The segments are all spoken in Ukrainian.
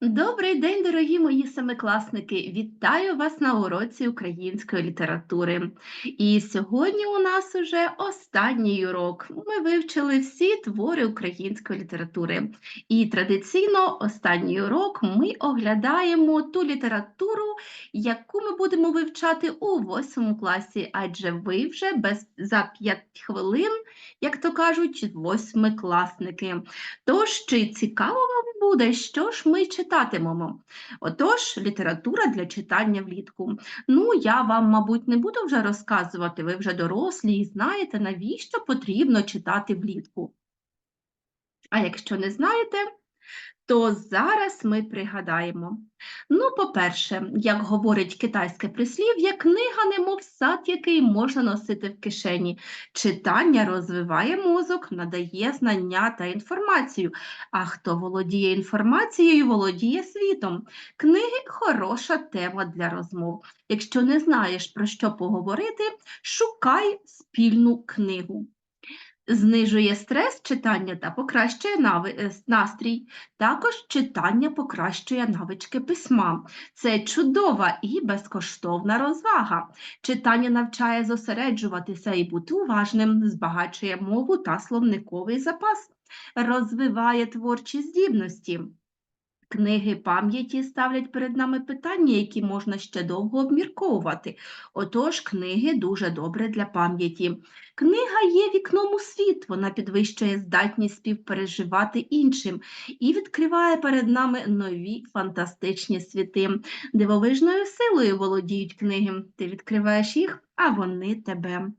Добрий день, дорогі мої семикласники! Вітаю вас на уроці української літератури. І сьогодні у нас уже останній урок. Ми вивчили всі твори української літератури. І традиційно останній урок ми оглядаємо ту літературу, яку ми будемо вивчати у восьмому класі, адже ви вже без за 5 хвилин, як то кажуть, восьмикласники. Тож, чи цікаво вам буде, що ж ми читатимемо? Отож, література для читання влітку. Ну, я вам, мабуть, не буду вже розказувати, ви вже дорослі і знаєте, навіщо потрібно читати влітку. А якщо не знаєте, то зараз ми пригадаємо. Ну, по-перше, як говорить китайське прислів'я, книга немов сад, який можна носити в кишені. Читання розвиває мозок, надає знання та інформацію. А хто володіє інформацією, володіє світом. Книги хороша тема для розмов. Якщо не знаєш, про що поговорити, шукай спільну книгу. Знижує стрес читання та покращує е, настрій. Також читання покращує навички письма. Це чудова і безкоштовна розвага. Читання навчає зосереджуватися і бути уважним, збагачує мову та словниковий запас, розвиває творчі здібності. Книги пам'яті ставлять перед нами питання, які можна ще довго обмірковувати. Отож, книги дуже добре для пам'яті. Книга є вікном у світ, вона підвищує здатність співпереживати іншим і відкриває перед нами нові фантастичні світи. Дивовижною силою володіють книги. Ти відкриваєш їх, а вони тебе.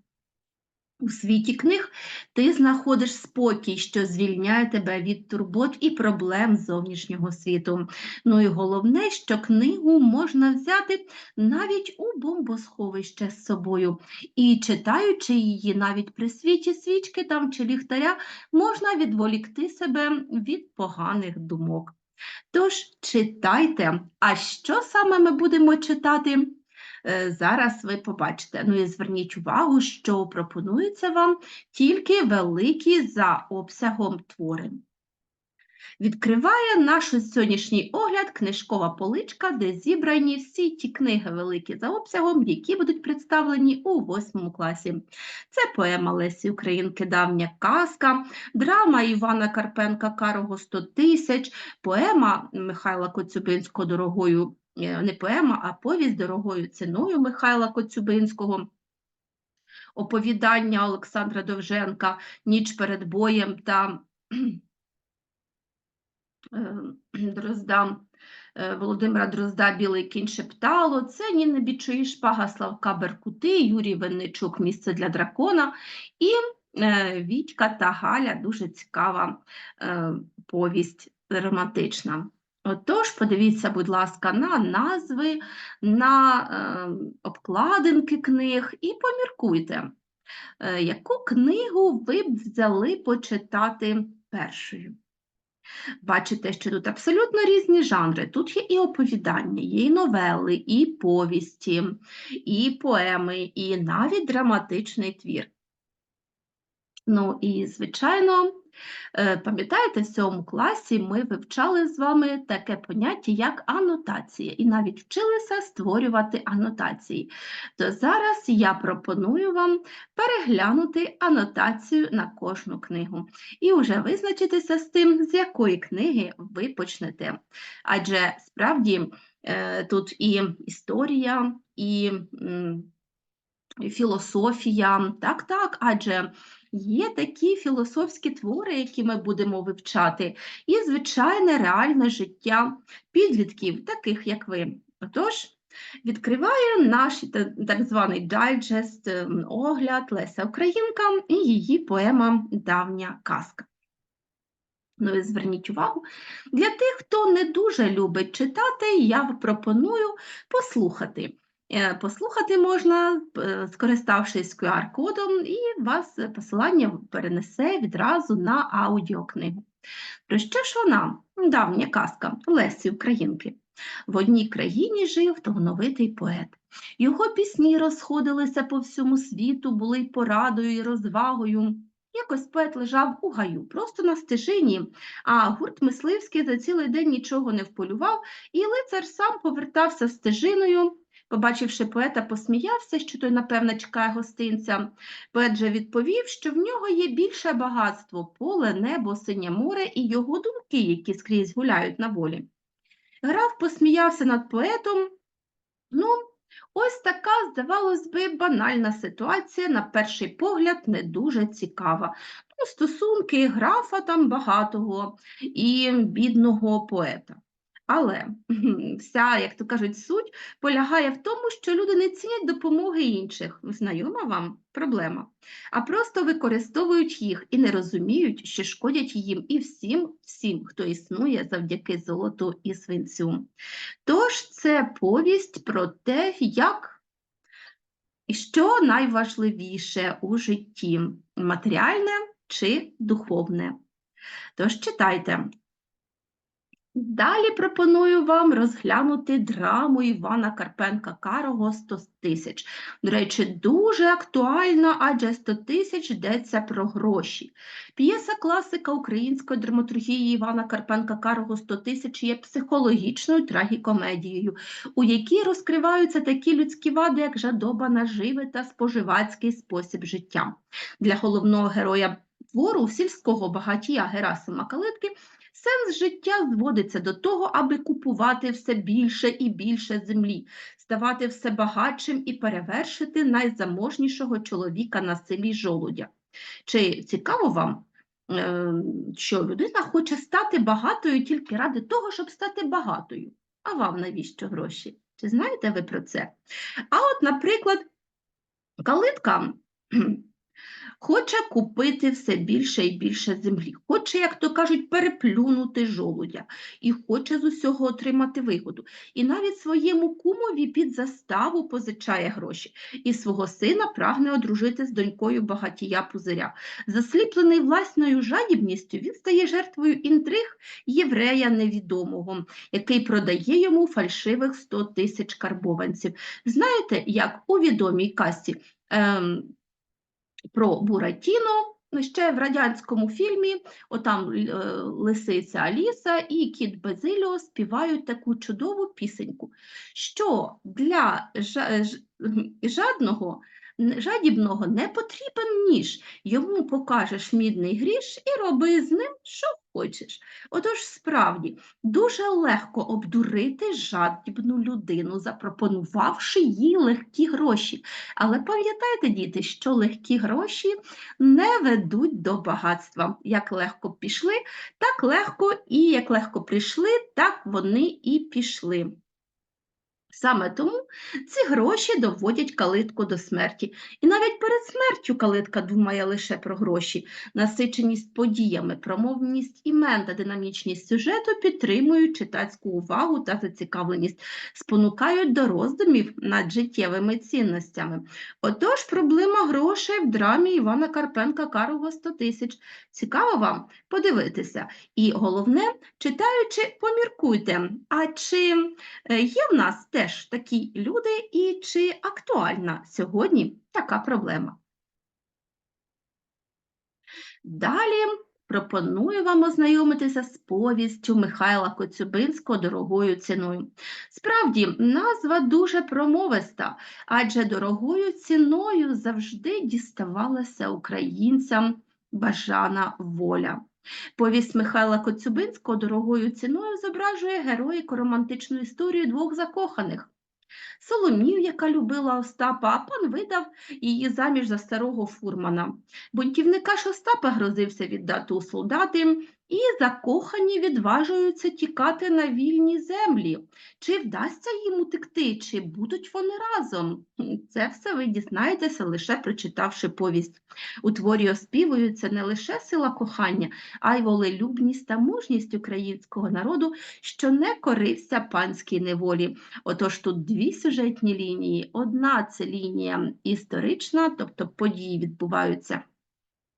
У світі книг ти знаходиш спокій, що звільняє тебе від турбот і проблем зовнішнього світу. Ну і головне, що книгу можна взяти навіть у бомбосховище з собою. І читаючи її навіть при світі свічки там чи ліхтаря, можна відволікти себе від поганих думок. Тож читайте, а що саме ми будемо читати? Е, Зараз ви побачите. Ну і зверніть увагу, що пропонується вам тільки великі за обсягом твори. Відкриває наш сьогоднішній огляд книжкова поличка, де зібрані всі ті книги великі за обсягом, які будуть представлені у восьмому класі. Це поема Лесі Українки Давня казка, драма Івана Карпенка Карого 100 тисяч, поема Михайла Коцюбинського дорогою не поема, а повість дорогою ціною Михайла Коцюбинського. Оповідання Олександра Довженка Ніч перед боєм та е, Дрозда, е, Володимира Дрозда Білий кінь шептало. Це Ніна Бічої Шпага Славка Беркути, Юрій Винничук Місце для дракона і е, Вітька та Галя дуже цікава е, повість романтична. Отож, подивіться, будь ласка, на назви, на е, обкладинки книг і поміркуйте, е, яку книгу ви б взяли почитати першою. Бачите, що тут абсолютно різні жанри. Тут є і оповідання, є і новели, і повісті, і поеми, і навіть драматичний твір. Ну і, звичайно, пам'ятаєте, в сьомому класі ми вивчали з вами таке поняття, як анотація, і навіть вчилися створювати анотації. То зараз я пропоную вам переглянути анотацію на кожну книгу і вже визначитися з тим, з якої книги ви почнете. Адже справді е, тут і історія, і філософія, так, так, адже є такі філософські твори, які ми будемо вивчати, і звичайне реальне життя підлітків, таких як ви. Отож, відкриває наш так званий дайджест, ем, огляд Леся Українка і її поема Давня казка. Ну і зверніть увагу, для тих, хто не дуже любить читати, я пропоную послухати. Е, Послухати можна, е, скориставшись QR-кодом, і вас посилання перенесе відразу на аудіокнигу. Про що ж вона? Давня казка Лесі Українки. В одній країні жив талановитий поет. Його пісні розходилися по всьому світу, були порадою, і розвагою. Якось поет лежав у гаю, просто на стежині, а гурт мисливський за цілий день нічого не вполював, і лицар сам повертався стежиною. Побачивши поета, посміявся, що той, напевно, чекає гостинця. Поет же відповів, що в нього є більше багатство поле, небо, синє море і його думки, які скрізь гуляють на волі. Граф посміявся над поетом. Ну, ось така, здавалось би, банальна ситуація, на перший погляд, не дуже цікава. Ну, стосунки графа там багатого і бідного поета. Але вся, як то кажуть, суть полягає в тому, що люди не цінять допомоги інших. Знайома вам проблема, а просто використовують їх і не розуміють, що шкодять їм і всім, всім, хто існує завдяки золоту і свинцю. Тож це повість про те, як і що найважливіше у житті матеріальне чи духовне. Тож читайте. Далі пропоную вам розглянути драму Івана Карпенка Карого «100 тисяч. До речі, дуже актуальна, адже 100 тисяч йдеться про гроші. П'єса класика української драматургії Івана Карпенка Карого «100 тисяч є психологічною трагікомедією, у якій розкриваються такі людські вади, як жадоба наживи та споживацький спосіб життя. Для головного героя твору сільського багатія Герасима Калитки Сенс життя зводиться до того, аби купувати все більше і більше землі, ставати все багатшим і перевершити найзаможнішого чоловіка на селі жолудя. Чи цікаво вам, е, що людина хоче стати багатою тільки ради того, щоб стати багатою? А вам навіщо гроші? Чи знаєте ви про це? А от, наприклад, калитка Хоче купити все більше і більше землі, хоче, як то кажуть, переплюнути жолудя і хоче з усього отримати вигоду. І навіть своєму кумові під заставу позичає гроші, і свого сина прагне одружити з донькою багатія пузиря. Засліплений власною жадібністю, він стає жертвою інтриг єврея невідомого, який продає йому фальшивих 100 тисяч карбованців. Знаєте, як у відомій касі. Ем, про Буратіно. Ще в радянському фільмі отам е, лисиця Аліса і кіт Базиліо співають таку чудову пісеньку, що для жадного жадібного не потрібен ніж, йому покажеш мідний гріш і роби з ним, що хочеш. Отож, справді, дуже легко обдурити жадібну людину, запропонувавши їй легкі гроші. Але пам'ятайте, діти, що легкі гроші не ведуть до багатства. Як легко пішли, так легко і як легко прийшли, так вони і пішли. Саме тому ці гроші доводять калитку до смерті. І навіть перед смертю калитка думає лише про гроші. Насиченість подіями, промовність імен та динамічність сюжету підтримують читацьку увагу та зацікавленість, спонукають до роздумів над життєвими цінностями. Отож, проблема грошей в драмі Івана Карпенка Карого 100 тисяч. Цікаво вам подивитися. І головне, читаючи, поміркуйте, а чи е, є в нас теж такі люди, і чи актуальна сьогодні така проблема? Далі пропоную вам ознайомитися з повістю Михайла Коцюбинського дорогою ціною. Справді, назва дуже промовиста, адже дорогою ціною завжди діставалася українцям бажана воля. Повість Михайла Коцюбинського дорогою ціною зображує героїку романтичну історію двох закоханих. Соломію, яка любила Остапа, а пан видав її заміж за старого фурмана. Бунтівника ж Остапа грозився віддати у солдати, і закохані відважуються тікати на вільні землі. Чи вдасться їм утекти, чи будуть вони разом? Це все ви дізнаєтеся, лише прочитавши повість. У творі оспівуються не лише сила кохання, а й волелюбність та мужність українського народу, що не корився панській неволі. Отож тут дві сюжетні лінії. Одна це лінія історична, тобто події відбуваються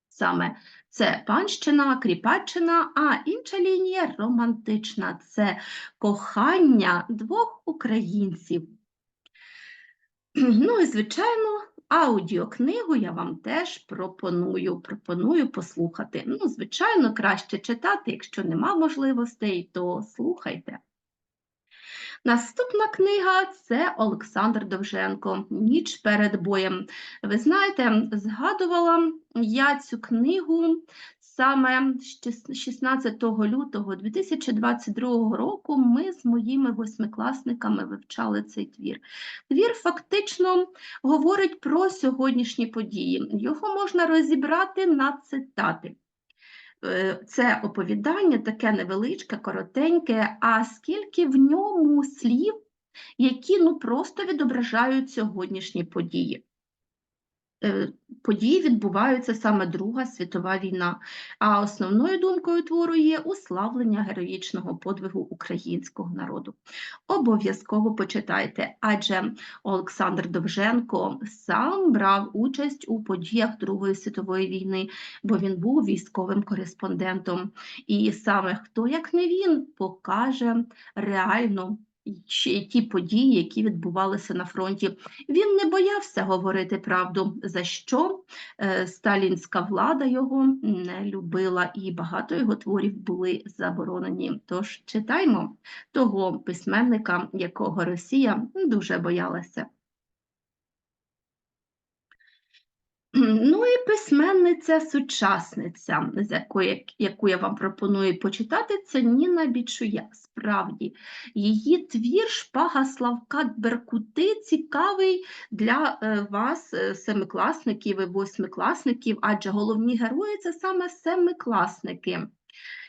саме це панщина, кріпаччина, а інша лінія романтична це кохання двох українців. Ну і, звичайно, аудіокнигу я вам теж пропоную, пропоную послухати. Ну, звичайно, краще читати, якщо нема можливостей, то слухайте. Наступна книга це Олександр Довженко Ніч перед боєм. Ви знаєте, згадувала я цю книгу саме 16 лютого 2022 року. Ми з моїми восьмикласниками вивчали цей твір. Твір фактично говорить про сьогоднішні події. Його можна розібрати на цитати. Е, це оповідання таке невеличке, коротеньке, а скільки в ньому слів, які ну, просто відображають сьогоднішні події. Е, події відбуваються саме Друга світова війна, а основною думкою твору є уславлення героїчного подвигу українського народу. Обов'язково почитайте, адже Олександр Довженко сам брав участь у подіях Другої світової війни, бо він був військовим кореспондентом. І саме хто, як не він, покаже реальну ті події, які відбувалися на фронті. Він не боявся говорити правду, за що е, сталінська влада його не любила, і багато його творів були заборонені. Тож читаймо того письменника, якого Росія дуже боялася. Ну і письменниця-сучасниця, з якої, яку я вам пропоную почитати, це Ніна Бічуя. Справді, її твір Шпага Славка Беркути цікавий для е, вас, е, семикласників і восьмикласників, адже головні герої це саме семикласники.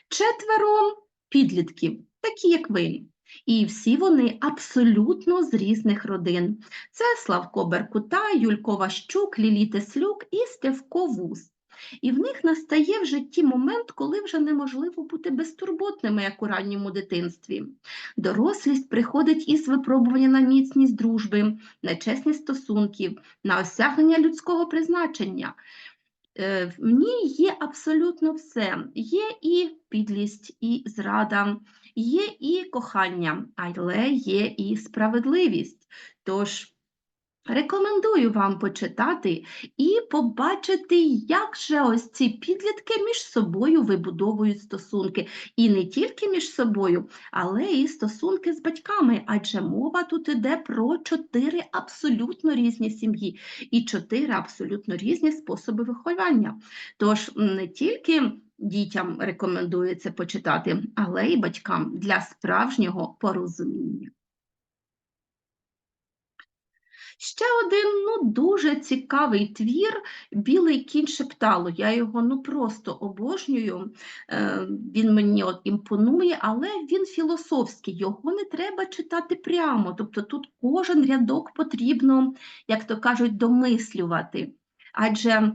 Четверо підлітків, такі як ви. І всі вони абсолютно з різних родин. Це Славко Беркута, Юлько Ващук, Лілі Теслюк і Стевко Вуз. І в них настає в житті момент, коли вже неможливо бути безтурботними, як у ранньому дитинстві. Дорослість приходить із випробування на міцність дружби, на чесність стосунків, на осягнення людського призначення. Е, в ній є абсолютно все. Є і підлість, і зрада, є і кохання, але є і справедливість. Тож Рекомендую вам почитати і побачити, як же ось ці підлітки між собою вибудовують стосунки. І не тільки між собою, але і стосунки з батьками, адже мова тут іде про чотири абсолютно різні сім'ї і чотири абсолютно різні способи виховання. Тож не тільки дітям рекомендується почитати, але й батькам для справжнього порозуміння. Ще один ну, дуже цікавий твір Білий кінь шепталу. Я його ну, просто обожнюю, е, він мені от імпонує, але він філософський, його не треба читати прямо. Тобто тут кожен рядок потрібно, як то кажуть, домислювати. Адже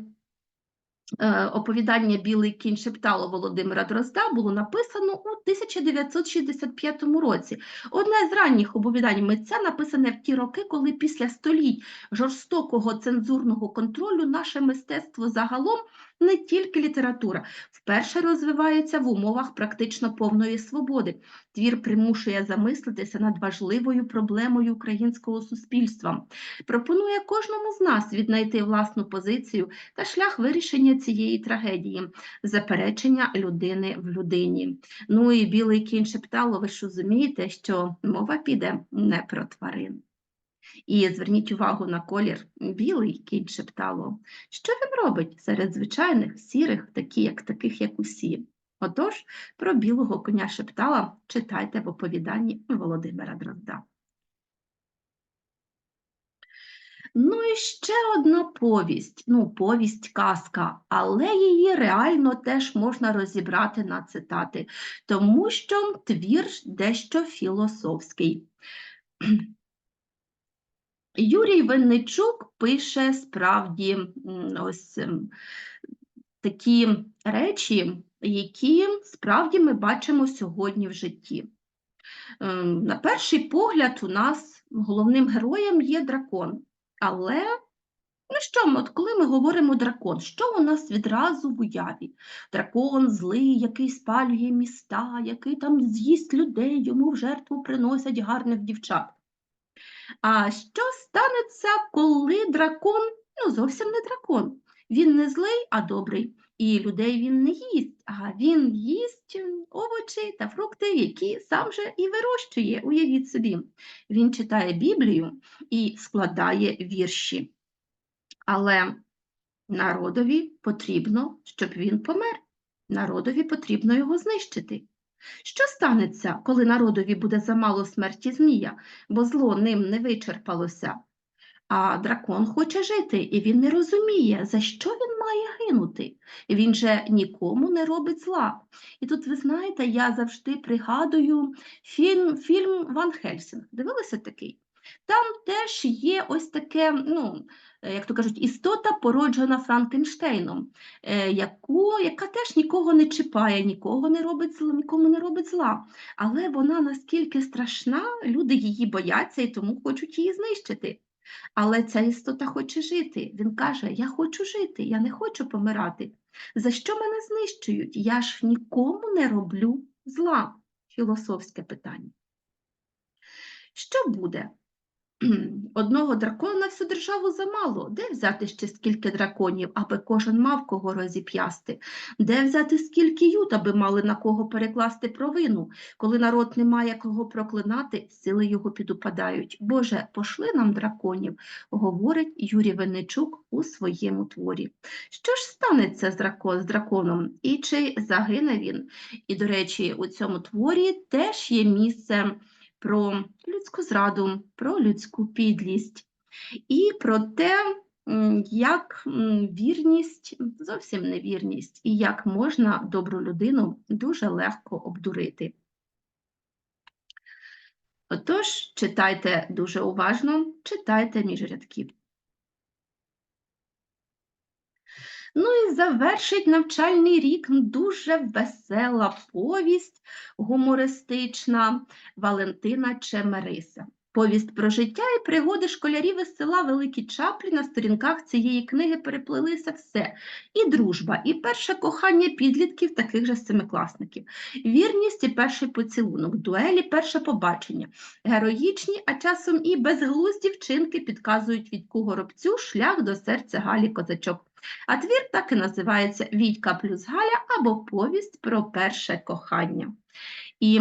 оповідання Білий кінь шептало Володимира Дрозда було написано у 1965 році. Одне з ранніх оповідань митця написане в ті роки, коли після століть жорстокого цензурного контролю наше мистецтво загалом не тільки література, вперше розвивається в умовах практично повної свободи. Твір примушує замислитися над важливою проблемою українського суспільства. Пропонує кожному з нас віднайти власну позицію та шлях вирішення цієї трагедії, заперечення людини в людині. Ну і білий кінь шептало, ви ж розумієте, що мова піде не про тварин. І зверніть увагу на колір білий кінь шептало. Що він робить серед звичайних сірих, такі, як таких, як усі? Отож, про білого коня шептала читайте в оповіданні Володимира Дрозда. Ну і ще одна повість, ну, повість казка, але її реально теж можна розібрати на цитати, тому що твір дещо філософський. Юрій Винничук пише справді ось ем, такі речі, які справді ми бачимо сьогодні в житті. Ем, на перший погляд, у нас головним героєм є дракон. Але, ну що, от коли ми говоримо дракон, що у нас відразу в уяві? Дракон злий, який спалює міста, який там з'їсть людей, йому в жертву приносять гарних дівчат. А що станеться, коли дракон ну, зовсім не дракон. Він не злий, а добрий. І людей він не їсть, а він їсть овочі та фрукти, які сам же і вирощує. Уявіть собі. Він читає Біблію і складає вірші. Але народові потрібно, щоб він помер. Народові потрібно його знищити. Що станеться, коли народові буде замало смерті Змія, бо зло ним не вичерпалося? А дракон хоче жити, і він не розуміє, за що він має гинути. Він же нікому не робить зла. І тут, ви знаєте, я завжди пригадую фільм, фільм Ван Хельсінг. Дивилися такий? Там теж є ось таке, ну, як то кажуть, істота, породжена Франкенштейном, е, яку, яка теж нікого не чіпає, нікого не робить зла, нікому не робить зла. Але вона наскільки страшна, люди її бояться і тому хочуть її знищити. Але ця істота хоче жити. Він каже: Я хочу жити, я не хочу помирати. За що мене знищують? Я ж нікому не роблю зла. Філософське питання. Що буде? Одного дракона на всю державу замало. Де взяти ще скільки драконів, аби кожен мав кого розіп'ясти? Де взяти скільки ют, аби мали на кого перекласти провину? Коли народ не має кого проклинати, сили його підупадають. Боже, пошли нам драконів, говорить Юрій Винничук у своєму творі. Що ж станеться з, драко, з драконом і чи загине він? І, до речі, у цьому творі теж є місце про людську зраду, про людську підлість і про те, як вірність, зовсім не вірність, і як можна добру людину дуже легко обдурити. Отож, читайте дуже уважно, читайте між рядків. Ну і завершить навчальний рік дуже весела повість гумористична Валентина Чемериса. Повість про життя і пригоди школярів із села Великі Чаплі на сторінках цієї книги переплилися все. І дружба, і перше кохання підлітків таких же семикласників, вірність і перший поцілунок, дуелі, перше побачення, героїчні, а часом і безглузді вчинки підказують Відьку Горобцю шлях до серця Галі Козачок. А твір так і називається Відька плюс Галя або повість про перше кохання. І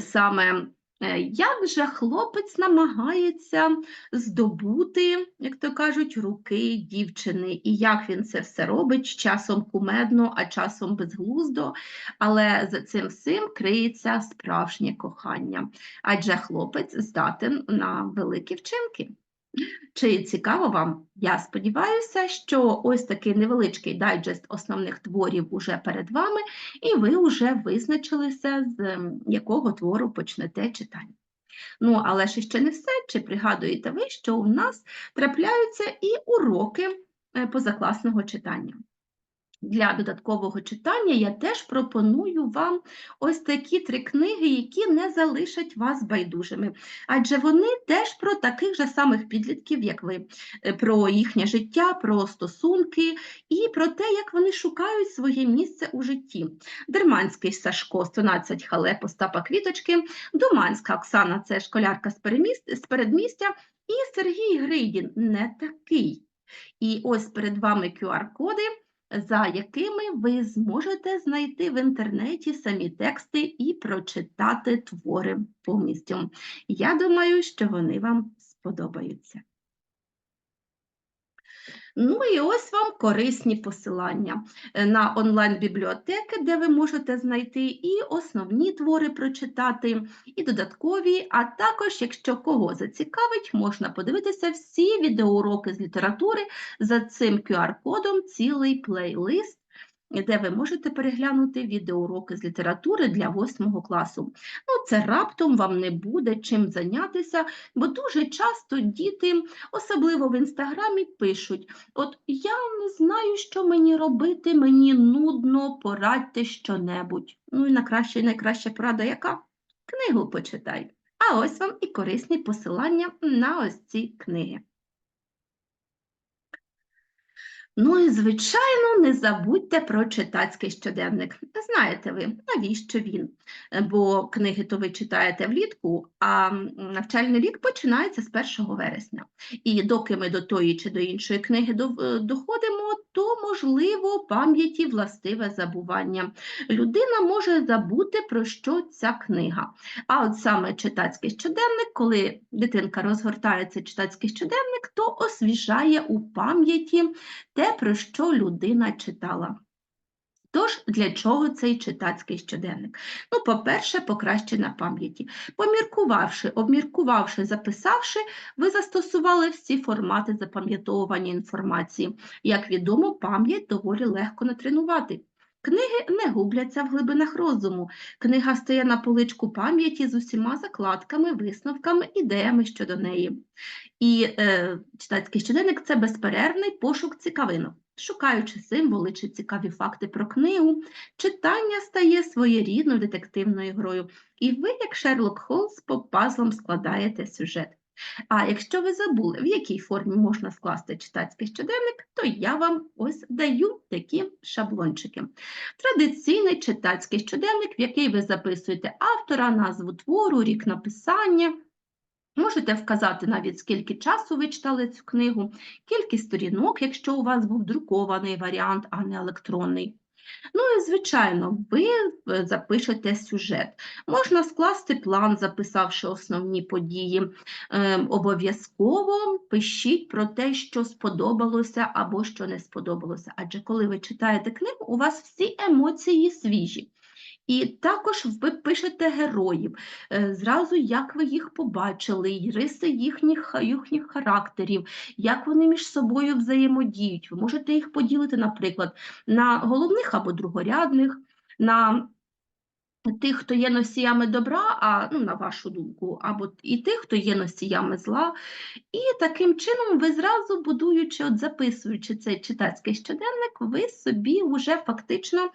саме е, як же хлопець намагається здобути, як то кажуть, руки дівчини, і як він це все робить часом кумедно, а часом безглуздо, але за цим всім криється справжнє кохання, адже хлопець здатен на великі вчинки. Чи цікаво вам? Я сподіваюся, що ось такий невеличкий дайджест основних творів уже перед вами, і ви вже визначилися, з ем, якого твору почнете читання. Ну, але ж ще не все. Чи пригадуєте ви, що у нас трапляються і уроки е, позакласного читання? Для додаткового читання я теж пропоную вам ось такі три книги, які не залишать вас байдужими, адже вони теж про таких же самих підлітків, як ви, е, про їхнє життя, про стосунки і про те, як вони шукають своє місце у житті. Дерманський Сашко, 12 халеп Остапа Квіточки, Думанська Оксана це школярка з передмістя, і Сергій Гридін не такий. І ось перед вами QR-коди за якими ви зможете знайти в інтернеті самі тексти і прочитати твори повністю. Я думаю, що вони вам сподобаються. Ну і ось вам корисні посилання е, на онлайн-бібліотеки, де ви можете знайти і основні твори прочитати, і додаткові, а також, якщо кого зацікавить, можна подивитися всі відеоуроки з літератури за цим QR-кодом, цілий плейлист де ви можете переглянути відеоуроки з літератури для 8 класу. Ну, це раптом вам не буде чим зайнятися, бо дуже часто діти, особливо в інстаграмі, пишуть: От я не знаю, що мені робити, мені нудно, порадьте щонебудь. Ну і найкраща, найкраща порада яка? Книгу почитай. А ось вам і корисні посилання на ось ці книги. Ну і, звичайно, не забудьте про читацький щоденник. Знаєте ви, навіщо він? Бо книги то ви читаєте влітку, а навчальний рік починається з 1 вересня. І доки ми до тої чи до іншої книги е, доходимо, то, можливо, пам'яті властиве забування. Людина може забути, про що ця книга. А от саме читацький щоденник, коли дитинка розгортає цей читацький щоденник, то освіжає у пам'яті те, про що людина читала. Тож, для чого цей читацький щоденник? Ну, по-перше, покращення пам'яті. Поміркувавши, обміркувавши, записавши, ви застосували всі формати запам'ятовування інформації. Як відомо, пам'ять доволі легко натренувати. Книги не губляться в глибинах розуму. Книга стає на поличку пам'яті з усіма закладками, висновками, ідеями щодо неї. І е, читацький щоденник це безперервний пошук цікавинок. Шукаючи символи чи цікаві факти про книгу, читання стає своєрідною детективною грою, і ви, як Шерлок Холмс, по пазлам складаєте сюжет. А якщо ви забули, в якій формі можна скласти читацький щоденник, то я вам ось даю такі шаблончики. Традиційний читацький щоденник, в який ви записуєте автора, назву твору, рік написання. Можете вказати навіть скільки часу ви читали цю книгу, кількість сторінок, якщо у вас був друкований варіант, а не електронний. Ну і, звичайно, ви е, запишете сюжет. Можна скласти план, записавши основні події. Е, обов'язково пишіть про те, що сподобалося або що не сподобалося. Адже коли ви читаєте книгу, у вас всі емоції свіжі. І також ви пишете героїв, е, зразу як ви їх побачили, риси їхніх, їхніх характерів, як вони між собою взаємодіють. Ви можете їх поділити, наприклад, на головних або другорядних, на тих, хто є носіями добра, а ну, на вашу думку, або і тих, хто є носіями зла. І таким чином, ви зразу будуючи, от записуючи цей читацький щоденник, ви собі вже фактично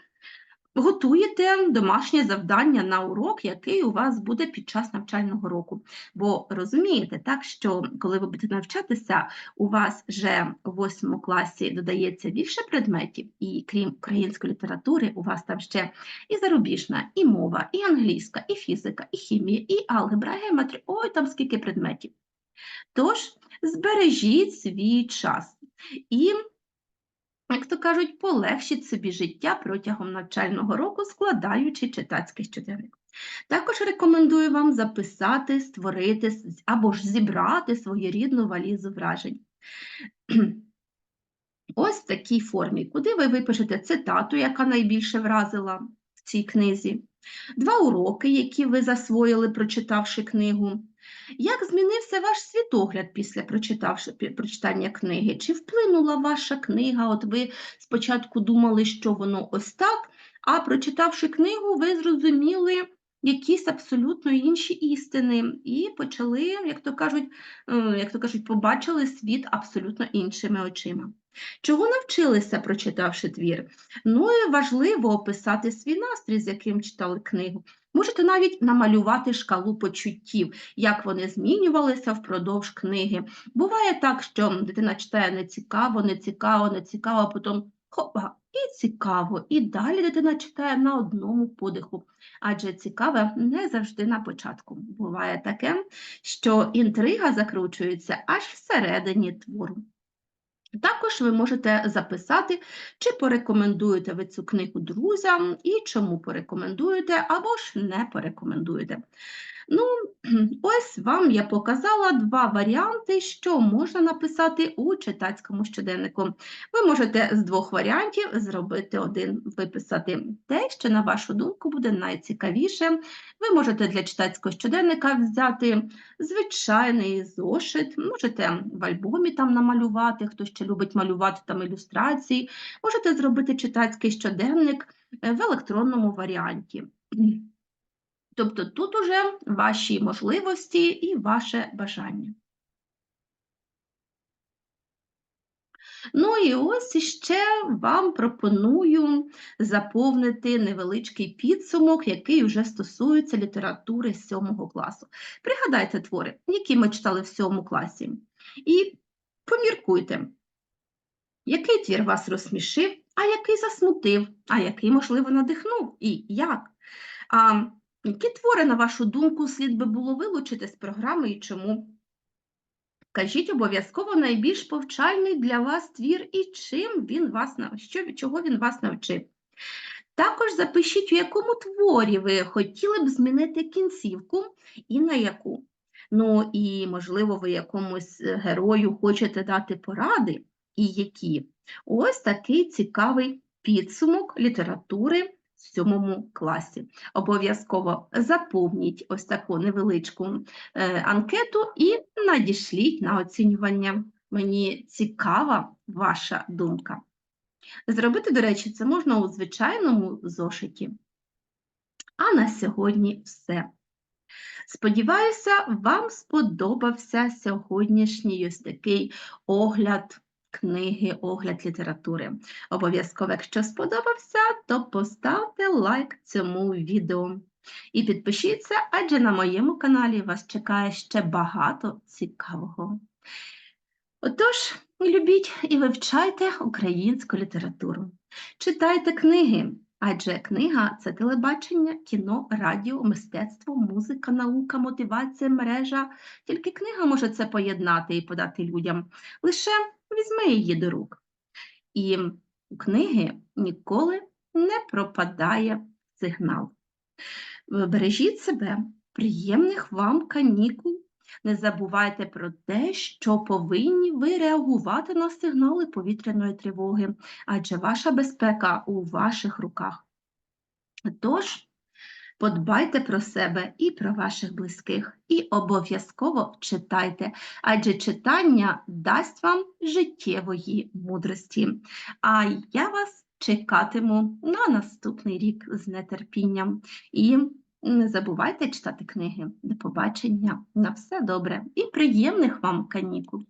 готуєте домашнє завдання на урок, який у вас буде під час навчального року. Бо розумієте, так, що коли ви будете навчатися, у вас вже у восьмому класі додається більше предметів, і крім української літератури, у вас там ще і зарубіжна, і мова, і англійська, і фізика, і хімія, і алгебра, і геометрія. Ой, там скільки предметів. Тож збережіть свій час. І як то кажуть, полегшіть собі життя протягом навчального року, складаючи читацький щоденник. Також рекомендую вам записати, створити або ж зібрати своєрідну валізу вражень. Ось в такій формі, куди ви випишете цитату, яка найбільше вразила в цій книзі, два уроки, які ви засвоїли, прочитавши книгу. Як змінився ваш світогляд після прочитання книги? Чи вплинула ваша книга? От ви спочатку думали, що воно ось так, а прочитавши книгу, ви зрозуміли якісь абсолютно інші істини і почали, як то кажуть, е, як то кажуть, побачили світ абсолютно іншими очима. Чого навчилися, прочитавши твір? Ну і важливо описати свій настрій, з яким читали книгу. Можете навіть намалювати шкалу почуттів, як вони змінювалися впродовж книги. Буває так, що дитина читає нецікаво, нецікаво, нецікаво, а потім хопа, і цікаво. І далі дитина читає на одному подиху, адже цікаве не завжди на початку. Буває таке, що інтрига закручується аж всередині твору. Також ви можете записати, чи порекомендуєте ви цю книгу друзям, і чому порекомендуєте, або ж не порекомендуєте. Ну, ось вам я показала два варіанти, що можна написати у читацькому щоденнику. Ви можете з двох варіантів зробити один, виписати те, що, на вашу думку, буде найцікавіше. Ви можете для читацького щоденника взяти звичайний зошит, можете в альбомі там намалювати, хто ще любить малювати там ілюстрації, можете зробити читацький щоденник в електронному варіанті. Тобто тут уже ваші можливості і ваше бажання. Ну і ось іще вам пропоную заповнити невеличкий підсумок, який вже стосується літератури з 7 класу. Пригадайте твори, які ми читали в 7 класі, і поміркуйте, Який твір вас розсмішив, а який засмутив, а який, можливо, надихнув і як? А які твори, на вашу думку, слід би було вилучити з програми і чому? Кажіть обов'язково найбільш повчальний для вас твір і чим він вас що, чого він вас навчив. Також запишіть, у якому творі ви хотіли б змінити кінцівку і на яку. Ну і, можливо, ви якомусь е, герою хочете дати поради, і які. Ось такий цікавий підсумок літератури в сьомому класі. Обов'язково заповніть ось таку невеличку е, анкету і надішліть на оцінювання. Мені цікава ваша думка. Зробити, до речі, це можна у звичайному зошиті. А на сьогодні все. Сподіваюся, вам сподобався сьогоднішній ось такий огляд книги, огляд літератури. Обов'язково, якщо сподобався, то поставте лайк цьому відео. І підпишіться, адже на моєму каналі вас чекає ще багато цікавого. Отож, любіть і вивчайте українську літературу. Читайте книги, адже книга це телебачення, кіно, радіо, мистецтво, музика, наука, мотивація, мережа. Тільки книга може це поєднати і подати людям. Лише візьми її до рук. І у книги ніколи не пропадає сигнал. Бережіть себе, приємних вам канікул. Не забувайте про те, що повинні ви реагувати на сигнали повітряної тривоги, адже ваша безпека у ваших руках. Тож, подбайте про себе і про ваших близьких, і обов'язково читайте, адже читання дасть вам життєвої мудрості. А я вас чекатиму на наступний рік з нетерпінням. І не забувайте читати книги. До побачення. На все добре і приємних вам канікул!